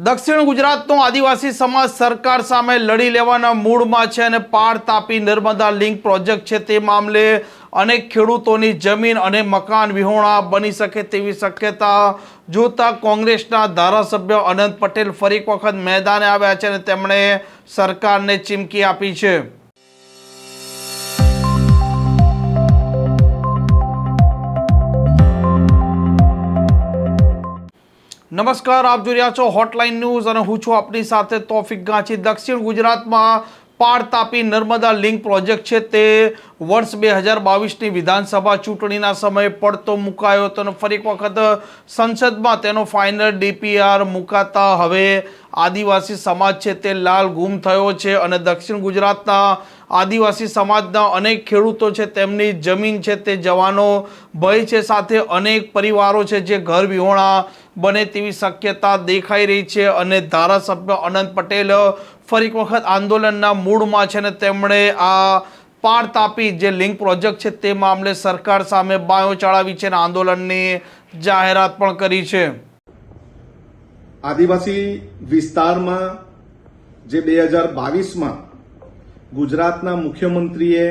દક્ષિણ ગુજરાતનો આદિવાસી સમાજ સરકાર સામે લડી લેવાના મૂડમાં છે અને પાર તાપી નર્મદા લિંક પ્રોજેક્ટ છે તે મામલે અનેક ખેડૂતોની જમીન અને મકાન વિહોણા બની શકે તેવી શક્યતા જોતા કોંગ્રેસના ધારાસભ્ય અનંત પટેલ ફરી વખત મેદાને આવ્યા છે અને તેમણે સરકારને ચીમકી આપી છે. નમસ્કાર, આપ જોઈ રહ્યા છો હોટલાઇન ન્યૂઝ અને હું છું આપની સાથે તોફિક ગાંચી દક્ષિણ ગુજરાતમાં પાર તાપી નર્મદા લિંક પ્રોજેક્ટ છે તે વર્ષ બે હજાર બાવીસની વિધાનસભા ચૂંટણીના સમયે પડતો મુકાયો હતો અને ફરી વખત સંસદમાં તેનો ફાઇનલ ડીપીઆર મુકાતા હવે આદિવાસી સમાજ છે તે લાલ ગુમ થયો છે અને દક્ષિણ ગુજરાતના આદિવાસી સમાજના અનેક ખેડૂતો છે, તેમની જમીન છે, તે જવાનો ભય છે, સાથે અનેક પરિવારો છે જે ઘર વિહોણા બને તેવી શક્યતા દેખાઈ રહી છે અને ધારાસભ્ય અનંત પટેલ ફરી એક વખત આંદોલનના મૂળમાં છે અને તેમણે આ પાર તાપી જે લિંક પ્રોજેક્ટ છે તે મામલે સરકાર સામે બાયો ચડાવી છે અને આંદોલનની જાહેરાત પણ કરી છે. આદિવાસી વિસ્તારમાં જે બે હજાર બાવીસમાં ગુજરાતના મુખ્યમંત્રીએ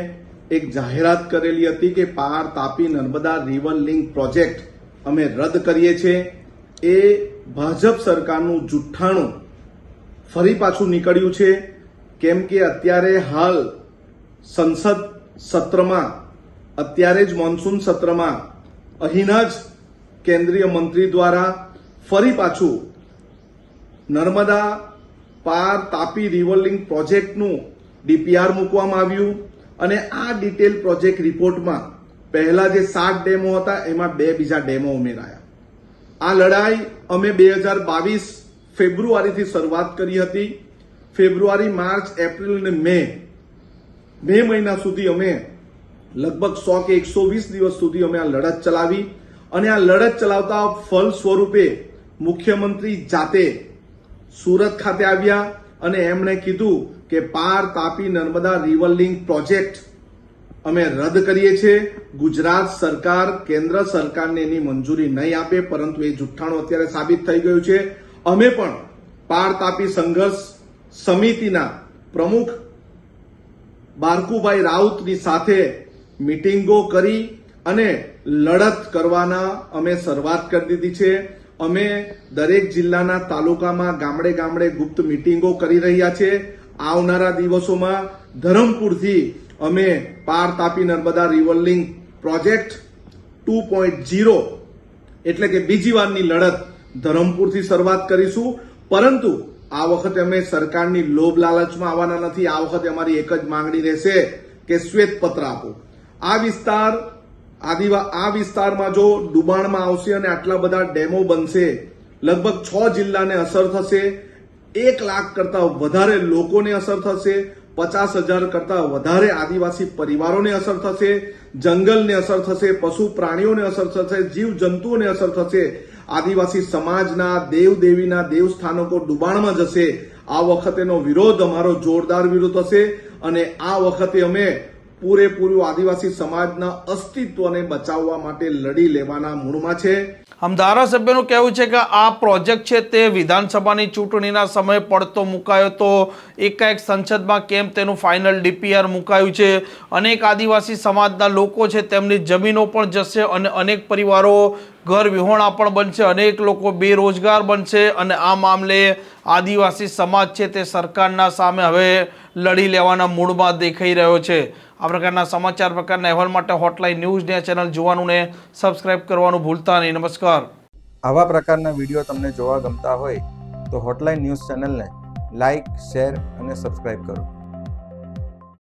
એક જાહેરાત કરેલી હતી કે Par Tapi Narmada river link project અમે રદ કરીએ છીએ. એ ભાજપ સરકારનું જુઠ્ઠાણું ફરી પાછું નીકળ્યું છે. કેમ કે અત્યારે હાલ સંસદ સત્રમાં, અત્યારે જ મોન્સૂન સત્રમાં, અહીંના જ કેન્દ્રીય મંત્રી દ્વારા ફરી પાછું નર્મદા પાર તાપી રિવરલિંક પ્રોજેક્ટનું ડીપીઆર મૂકવામાં આવ્યું અને આ ડિટેલ પ્રોજેક્ટ રિપોર્ટમાં પહેલા જે સાત ડેમો હતા, એમાં બે બીજા ડેમો ઉમેરાયા. આ લડાઈ અમે બે હજાર બાવીસ ફેબ્રુઆરીથી શરૂઆત કરી હતી. ફેબ્રુઆરી, માર્ચ, એપ્રિલ અને મે. મે મહિના સુધી અમે લગભગ સો કે એકસો વીસ દિવસ સુધી અમે આ લડત ચલાવી અને આ લડત ચલાવતા ફલ સ્વરૂપે મુખ્યમંત્રી જાતે સુરત ખાતે આવ્યા અને એમણે કીધું કે પાર તાપી નર્મદા રિવર પ્રોજેક્ટ અમે રદ કરીએ છીએ. ગુજરાત સરકાર કેન્દ્ર સરકારને એની મંજૂરી નહીં આપે, પરંતુ એ જુઠ્ઠાણું અત્યારે સાબિત થઈ ગયું છે. અમે પણ પાર તાપી સંઘર્ષ સમિતિના પ્રમુખ બારકુભાઈ રાઉતની સાથે મિટિંગો કરી અને લડત કરવાના અમે શરૂઆત કરી દીધી છે. અમે દરેક જિલ્લાના તાલુકામાં ગામડે ગામડે ગુપ્ત મિટિંગો કરી રહ્યા છે. આવનારા દિવસોમાં ધરમપુરથી અમે Par Tapi Narmada river project two point zero એટલે કે બીજી વારની લડત ધરમપુરથી શરૂઆત કરીશું. પરંતુ આ વખતે અમે સરકારની લોભ લાલચમાં આવવાના નથી. આ વખતે અમારી એક જ માંગણી રહેશે કે શ્વેત પત્ર આપો. આ વિસ્તાર, આદિવા, આ વિસ્તારમાં જો ડુબાણમાં આવશે અને આટલા બધા ડેમો બનશે, લગભગ છ જિલ્લાને અસર થશે એક લાખ કરતા વધારે લોકોને અસર થશે, પચાસ હજાર કરતા વધારે આદિવાસી પરિવારોને અસર થશે, જંગલને અસર થશે, પશુ પ્રાણીઓને અસર થશે, જીવ જંતુઓને અસર થશે, આદિવાસી સમાજના દેવ દેવીના દેવસ્થાનકો ડુબાણમાં જશે. આ વખતેનો વિરોધ અમારો જોરદાર વિરોધ હશે અને આ વખતે અમે પૂરેપૂરું આદિવાસી સમાજના અસ્તિત્વને બચાવવા માટે લડી લેવાના મૂળમાં છે. આમ ધારાસભ્યનું કહેવું છે કે આ પ્રોજેક્ટ છે તે વિધાનસભાની ચૂંટણીના સમયે પડતો મુકાયો તો એકાએક સંસદમાં કેમ તેનું ફાઇનલ ડીપીઆર મુકાયું છે? અનેક આદિવાસી સમાજના લોકો છે તેમની જમીનો પણ જશે અને અનેક પરિવારો ઘર વિહોણા પણ બનશે, અનેક લોકો બેરોજગાર બનશે અને આ મામલે આદિવાસી સમાજ છે તે સરકારના સામે હવે લડી લેવાના મૂડમાં દેખાઈ રહ્યો છે. આ પ્રકારના સમાચાર પ્રકારના અહેવાલ માટે હોટલાઇન ન્યૂઝ ચેનલ જોવાનું ને સબસ્ક્રાઇબ કરવાનું ભૂલતા નહીં. નમસ્કાર. આવા પ્રકારના વીડિયો તમને જોવા ગમતા હોય તો હોટલાઇન ન્યૂઝ ચેનલને લાઇક શેર અને સબસ્ક્રાઇબ કરો.